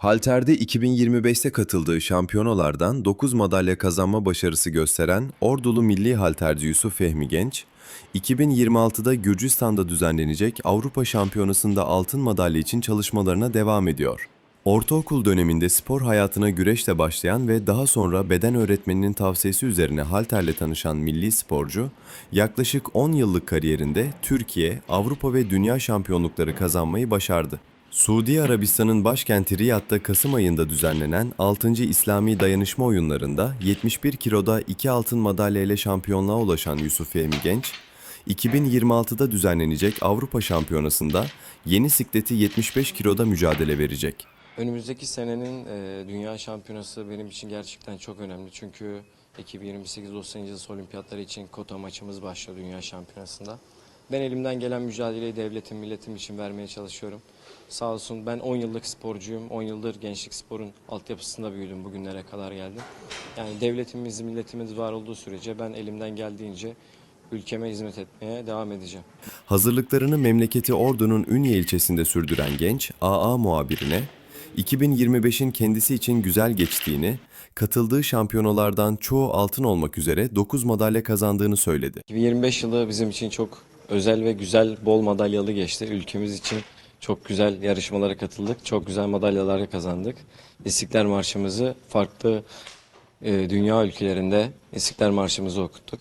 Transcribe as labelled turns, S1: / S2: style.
S1: Halter'de 2025'te katıldığı şampiyonalardan 9 madalya kazanma başarısı gösteren Ordulu milli halterci Yusuf Fehmi Genç, 2026'da Gürcistan'da düzenlenecek Avrupa Şampiyonası'nda altın madalya için çalışmalarına devam ediyor. Ortaokul döneminde spor hayatına güreşle başlayan ve daha sonra beden öğretmeninin tavsiyesi üzerine halterle tanışan milli sporcu, yaklaşık 10 yıllık kariyerinde Türkiye, Avrupa ve dünya şampiyonlukları kazanmayı başardı. Suudi Arabistan'ın başkenti Riyad'da Kasım ayında düzenlenen 6. İslami Dayanışma Oyunlarında 71 kiloda 2 altın madalya ile şampiyonluğa ulaşan Yusuf Fehmi Genç, 2026'da düzenlenecek Avrupa Şampiyonası'nda yeni sikleti 75 kiloda mücadele verecek.
S2: Önümüzdeki senenin e, Dünya Şampiyonası benim için gerçekten çok önemli. Çünkü 2028 Los Angeles Olimpiyatları için kota maçımız başlıyor Dünya Şampiyonası'nda. Ben elimden gelen mücadeleyi devletim, milletim için vermeye çalışıyorum. Sağ olsun ben 10 yıllık sporcuyum. 10 yıldır gençlik sporun altyapısında büyüdüm. Bugünlere kadar geldim. Yani devletimiz, milletimiz var olduğu sürece ben elimden geldiğince ülkeme hizmet etmeye devam edeceğim.
S1: Hazırlıklarını memleketi Ordu'nun Ünye ilçesinde sürdüren genç, AA muhabirine, 2025'in kendisi için güzel geçtiğini, katıldığı şampiyonalardan çoğu altın olmak üzere 9 madalya kazandığını söyledi.
S2: 2025 yılı bizim için çok özel ve güzel, bol madalyalı geçti. Ülkemiz için çok güzel yarışmalara katıldık. Çok güzel madalyalar kazandık. İstiklal Marşımızı farklı e, dünya ülkelerinde İstiklal Marşımızı okuttuk.